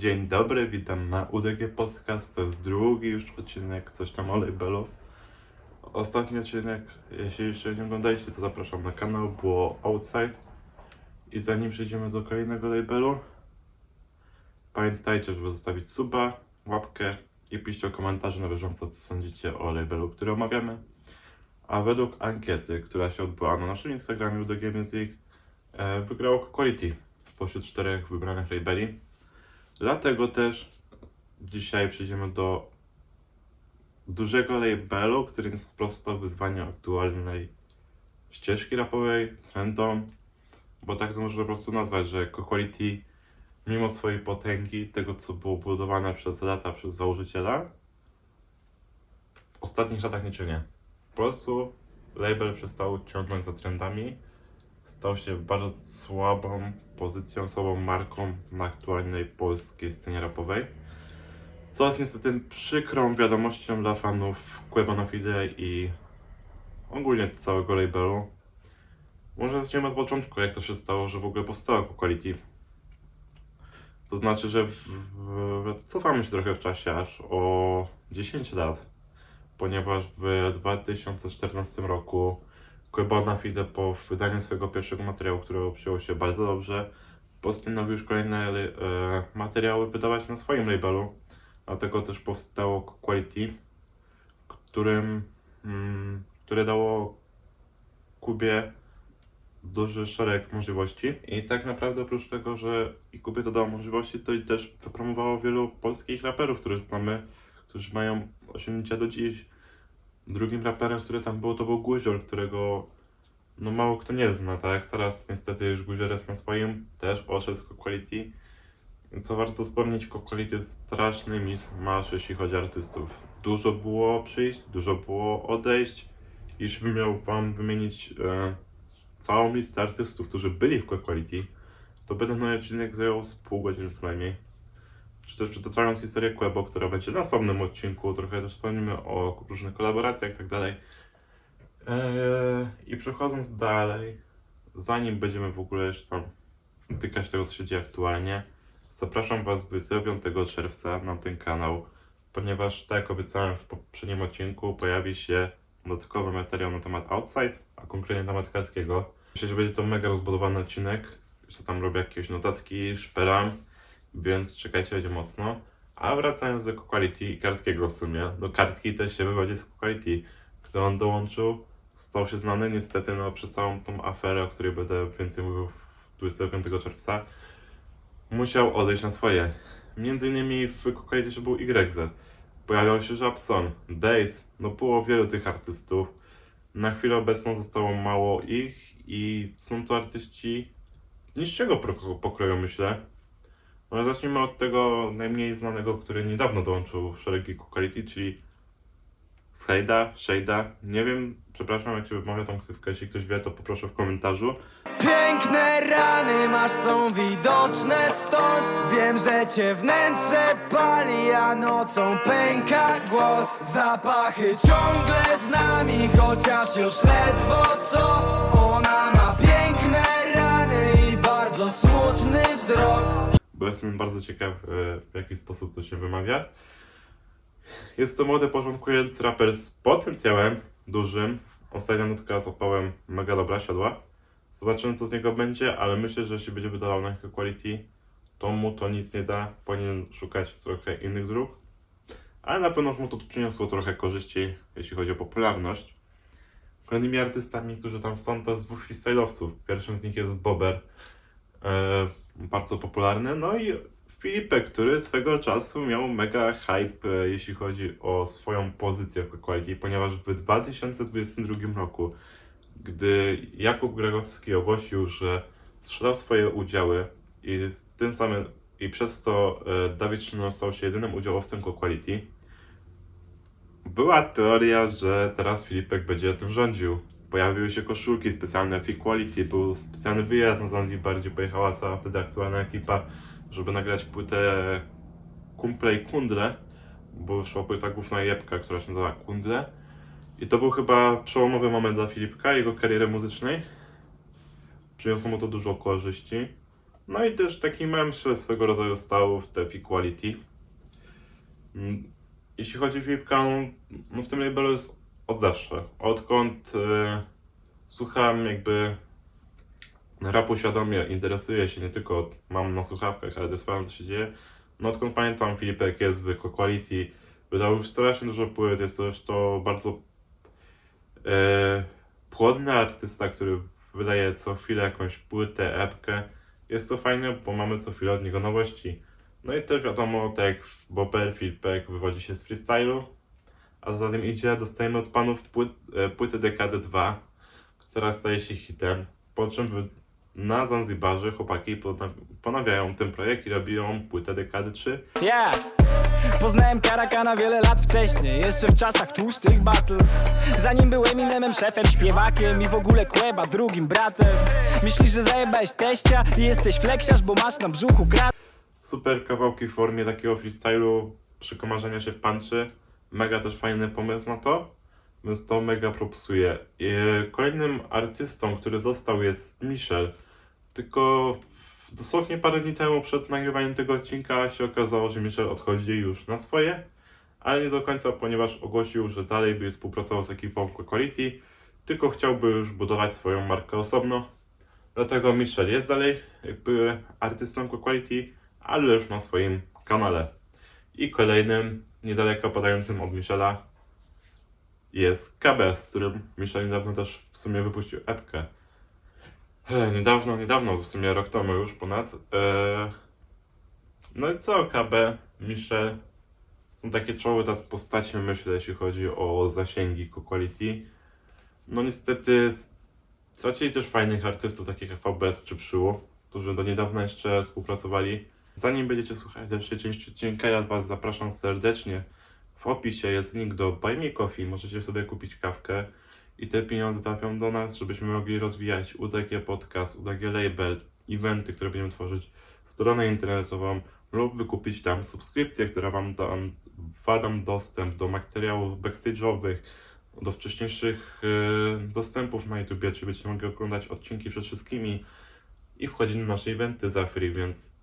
Dzień dobry, witam na UDG Podcast. To jest drugi już odcinek, coś tam o labelu. Ostatni odcinek, jeśli jeszcze nie oglądaliście, to zapraszam na kanał, było Outside. I zanim przejdziemy do kolejnego labelu, pamiętajcie, żeby zostawić suba, łapkę i piszcie komentarze na bieżąco, co sądzicie o labelu, który omawiamy. A według ankiety, która się odbyła na naszym Instagramie UDG Music, e, wygrało Quality spośród czterech wybranych labeli. Dlatego też dzisiaj przejdziemy do dużego labelu, który jest prosto wyzwaniem aktualnej ścieżki rapowej, trendom, bo tak to można po prostu nazwać, że Quality mimo swojej potęgi, tego co było budowane przez lata przez założyciela, w ostatnich latach nie ciągnie. Po prostu label przestał ciągnąć za trendami, stał się bardzo słabą pozycją, słabą marką na aktualnej polskiej scenie rapowej. Co jest niestety przykrą wiadomością dla fanów Quebana Fide i ogólnie całego labelu. Może zaczniemy od początku, jak to się stało, że w ogóle powstała Quality. To znaczy, że w, w, cofamy się trochę w czasie, aż o 10 lat, ponieważ w 2014 roku Quebana Fide po wydaniu swojego pierwszego materiału, który przyjął się bardzo dobrze, postanowił już kolejne e, materiały wydawać na swoim labelu. Dlatego też powstało Quality, którym, mm, które dało Kubie duży szereg możliwości. I tak naprawdę oprócz tego, że i Kubie to dało możliwości, to i też wypromowało wielu polskich raperów, których znamy, którzy mają osiągnięcia do dziś. Drugim raperem, który tam był, to był Guzior, którego no mało kto nie zna, tak? Teraz niestety już Guzior jest na swoim, też poszedł z Quality. Co warto wspomnieć, Quality jest straszny masz, jeśli chodzi o artystów. Dużo było przyjść, dużo było odejść. Jeśli miał wam wymienić e, całą listę artystów, którzy byli w Quality, to będę na odcinek zajął z pół godziny co najmniej. Czy też przytaczając historię Quebo, która będzie na osobnym odcinku, trochę też wspomnimy o różnych kolaboracjach i tak dalej. Eee, I przechodząc dalej, zanim będziemy w ogóle jeszcze tam dotykać tego, co się dzieje aktualnie, zapraszam Was 25 czerwca na ten kanał, ponieważ tak jak obiecałem w poprzednim odcinku, pojawi się dodatkowy materiał na temat Outside, a konkretnie na temat Kartkiego. Myślę, że będzie to mega rozbudowany odcinek, że tam robię jakieś notatki, szperam, więc czekajcie, będzie mocno. A wracając do Quality i Kartkiego w sumie, do Kartki też się wywodzi z Quality, gdy on dołączył, stał się znany niestety no, przez całą tą aferę, o której będę więcej mówił 25 czerwca, musiał odejść na swoje. Między innymi w Quality się był YZ, pojawiał się Japson, Days, no było wielu tych artystów. Na chwilę obecną zostało mało ich i są to artyści niższego pokroju myślę. Może zacznijmy od tego najmniej znanego, który niedawno dołączył w szeregi Quality, czyli Shada, Shada. Nie wiem, przepraszam jak się wymawia tą ksywkę, jeśli ktoś wie to poproszę w komentarzu. Piękne rany masz są widoczne stąd Wiem, że cię wnętrze pali, a nocą pęka głos Zapachy ciągle z nami, chociaż już ledwo co jestem bardzo ciekaw, e, w jaki sposób to się wymawia. Jest to młody, początkujący raper z potencjałem dużym. Ostatnia nutka z opałem mega dobra siadła. Zobaczymy, co z niego będzie, ale myślę, że jeśli będzie wydawał na quality, to mu to nic nie da. Powinien szukać trochę innych dróg. Ale na pewno mu to przyniosło trochę korzyści, jeśli chodzi o popularność. Kolejnymi artystami, którzy tam są, to jest dwóch freestyle'owców. Pierwszym z nich jest Bober, e, bardzo popularny. No i Filipek, który swego czasu miał mega hype, e, jeśli chodzi o swoją pozycję w Quality, ponieważ w 2022 roku, gdy Jakub Gregowski ogłosił, że sprzedał swoje udziały i tym samym i przez to e, Dawid Szynon stał się jedynym udziałowcem Quality, była teoria, że teraz Filipek będzie tym rządził. Pojawiły się koszulki specjalne w Equality, był specjalny wyjazd na Zanzibar, gdzie pojechała cała wtedy aktualna ekipa, żeby nagrać płytę Kumple i Kundle, bo wyszła płyta główna jebka, która się nazywa Kundle. I to był chyba przełomowy moment dla Filipka, jego kariery muzycznej. Przyniosło mu to dużo korzyści, No i też taki mem się swego rodzaju stał w Dev Equality. Mm, Jeśli chodzi o Filipka, no, no w tym labelu jest od zawsze. Odkąd e, słucham jakby rapu świadomie, interesuję się nie tylko, mam na słuchawkach, ale też sprawdzam co się dzieje. No odkąd pamiętam Filipek jest w Equality, wydał już strasznie dużo płyt, jest to też to bardzo e, płodny artysta, który wydaje co chwilę jakąś płytę, epkę. Jest to fajne, bo mamy co chwilę od niego nowości. No i też wiadomo, tak jak Bopper, Filipek wywodzi się z freestylu, a za tym idzie, dostajemy od panów płyt, e, płytę Dekady 2, która staje się hitem, po czym na Zanzibarze chłopaki pona- ponawiają ten projekt i robią płytę Dekady 3. Yeah. Poznałem Karakana wiele lat wcześniej, jeszcze w czasach tłustych battle. Zanim był Eminemem, szefem, śpiewakiem i w ogóle Kłeba drugim bratem. Myślisz, że zajebałeś teścia i jesteś fleksiarz, bo masz na brzuchu krat? super kawałki w formie takiego freestylu, przekomarzenia się punchy. Mega też fajny pomysł na to, więc to mega propsuje. Kolejnym artystą, który został jest Michel. Tylko dosłownie parę dni temu przed nagrywaniem tego odcinka się okazało, że Michel odchodzi już na swoje, ale nie do końca, ponieważ ogłosił, że dalej by współpracował z ekipą Quality, tylko chciałby już budować swoją markę osobno. Dlatego Michel jest dalej jakby artystą Quality, ale już na swoim kanale. I kolejnym, niedaleko padającym od Michela, jest KB, z którym Michel niedawno też w sumie wypuścił epkę. E, Niedawno, niedawno, w sumie rok temu już ponad. E, No i co, KB, Michel, są takie czoły teraz postacie, myślę, jeśli chodzi o zasięgi Quality. No niestety stracili też fajnych artystów, takich jak VBS czy Przyło, którzy do niedawna jeszcze współpracowali. Zanim będziecie słuchać dalszej części odcinka, ja Was zapraszam serdecznie. W opisie jest link do Buy Me Coffee, możecie sobie kupić kawkę. I te pieniądze trafią do nas, żebyśmy mogli rozwijać UDG Podcast, UDG Label, eventy, które będziemy tworzyć, stronę internetową lub wykupić tam subskrypcję, która Wam da, Wam dostęp do materiałów backstage'owych, do wcześniejszych e, dostępów na YouTube, czy będziecie mogli oglądać odcinki przed wszystkimi i wchodzić na nasze eventy za free, więc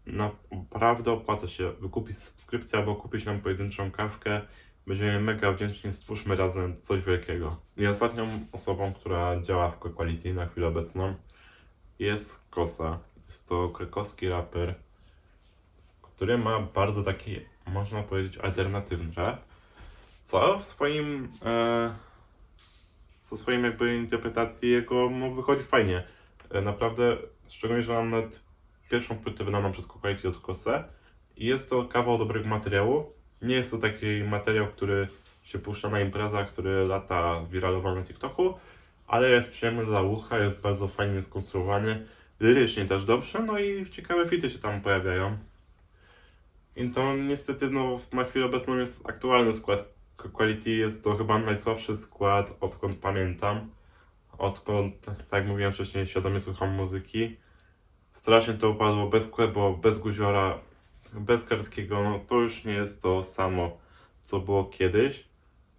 naprawdę opłaca się wykupić subskrypcję albo kupić nam pojedynczą kawkę. Będziemy mega wdzięczni, stwórzmy razem coś wielkiego. I ostatnią osobą, która działa w Quality na chwilę obecną jest Kosa. Jest to krakowski raper, który ma bardzo taki, można powiedzieć, alternatywny rap, co w swoim, e, co swoim jakby interpretacji jego mu wychodzi fajnie. E, naprawdę, szczególnie, że mam nawet pierwszą płytę wydaną przez Quality od Kosę i jest to kawał dobrego materiału. Nie jest to taki materiał, który się puszcza na imprezach, który lata wiralowany na TikToku, ale jest przyjemny dla ucha, jest bardzo fajnie skonstruowany, lirycznie też dobrze, no i ciekawe fity się tam pojawiają. I to niestety no, na chwilę obecną jest aktualny skład Quality, jest to chyba najsłabszy skład odkąd pamiętam. Odkąd, tak jak mówiłem wcześniej, świadomie słucham muzyki. Strasznie to upadło bez Quebo, bez Guziora, bez Kartkiego, no to już nie jest to samo, co było kiedyś.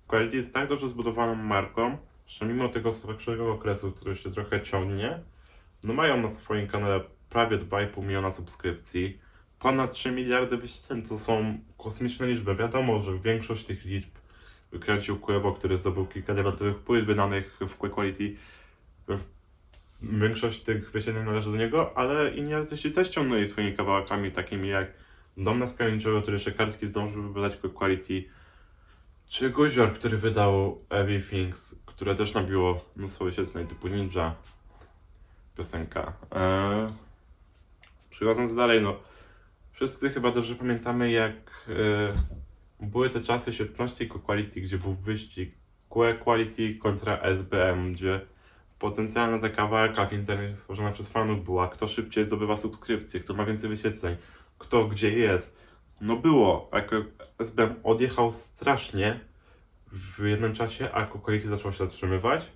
Quality jest tak dobrze zbudowaną marką, że mimo tego słabszego okresu, który się trochę ciągnie, no mają na swoim kanale prawie 2,5 miliona subskrypcji, ponad 3 miliardy wyświetleń, to są kosmiczne liczby. Wiadomo, że większość tych liczb wykręcił Quebo, który zdobył kilka diamentowych płyt wydanych w Quake Quality, więc większość tych wyświetleń należy do niego, ale inni artyści też ciągnęli swoimi kawałkami, takimi jak Dom na Skałęciowy, który Szekarski zdążył wydać w Quality, czy Guzior, który wydał Everythings, które też nabiło mnóstwo wyświetleń typu Ninja, piosenka. Eee, przechodząc dalej, no, wszyscy chyba dobrze pamiętamy, jak e, były te czasy świetności Quality, gdzie był wyścig QE Quality kontra SBM, gdzie potencjalna taka walka w internecie stworzona przez fanów była, kto szybciej zdobywa subskrypcję, kto ma więcej wyświetleń, kto gdzie jest. No było, jak SBM odjechał strasznie w jednym czasie, a Quality zaczął się zatrzymywać.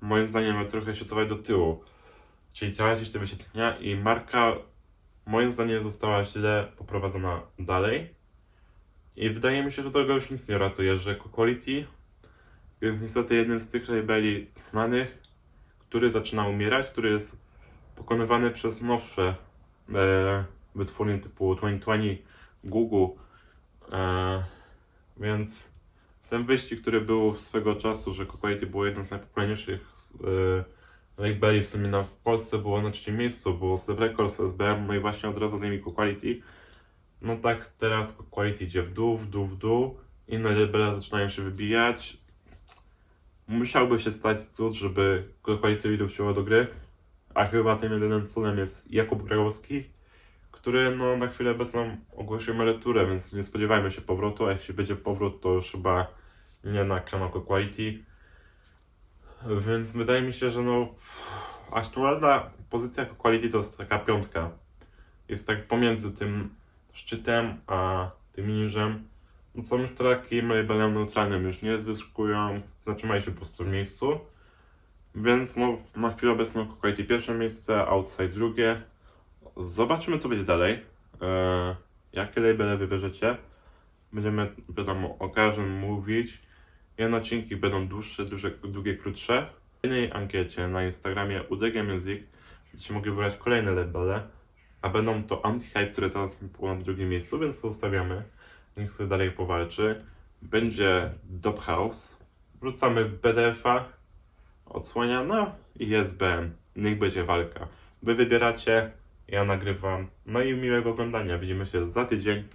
Moim zdaniem miał trochę się cofać do tyłu. Czyli tracić te wyświetlenia i marka moim zdaniem została źle poprowadzona dalej. I wydaje mi się, że tego już nic nie ratuje, że Quality jest niestety jednym z tych labeli znanych, który zaczyna umierać, który jest pokonywany przez nowsze, e, wytwórni typu 2020, Google. E, więc ten wyścig, który był swego czasu, że Quality było jednym z najpopularniejszych e, labeli w sumie na Polsce było na trzecim miejscu, było Seb Records, SBM, no i właśnie od razu z nimi Quality. No tak teraz Quality idzie w dół, w dół, w dół. Inne labele zaczynają się wybijać. Musiałby się stać cud, żeby Quality wróciło do gry. A chyba tym jedynym cudem jest Jakub Grałowski, który no, na chwilę obecną ogłosił emeryturę, więc nie spodziewajmy się powrotu, a jeśli będzie powrót, to już chyba nie na kanał Quality. Więc wydaje mi się, że no aktualna pozycja Quality to jest taka piątka. Jest tak pomiędzy tym szczytem a tym niżem. No są już takim labelem neutralnym, już nie zyskują, zatrzymali się po prostu w miejscu. Więc no, na chwilę obecną Quality pierwsze miejsce, Outside drugie. Zobaczymy co będzie dalej. Eee, jakie labele wybierzecie. Będziemy wiadomo o każdym mówić. Jedne odcinki będą dłuższe, duże, długie, krótsze. W innej ankiecie na Instagramie UDG Music będziecie mogli wybrać kolejne labele. A będą to Anti-Hype, które teraz było na drugim miejscu, więc zostawiamy. Niech sobie dalej powalczy. Będzie Dop House. Wrzucamy BDF-a, odsłania, no i SBM. Niech będzie walka. Wy wybieracie, ja nagrywam. No i miłego oglądania. Widzimy się za tydzień.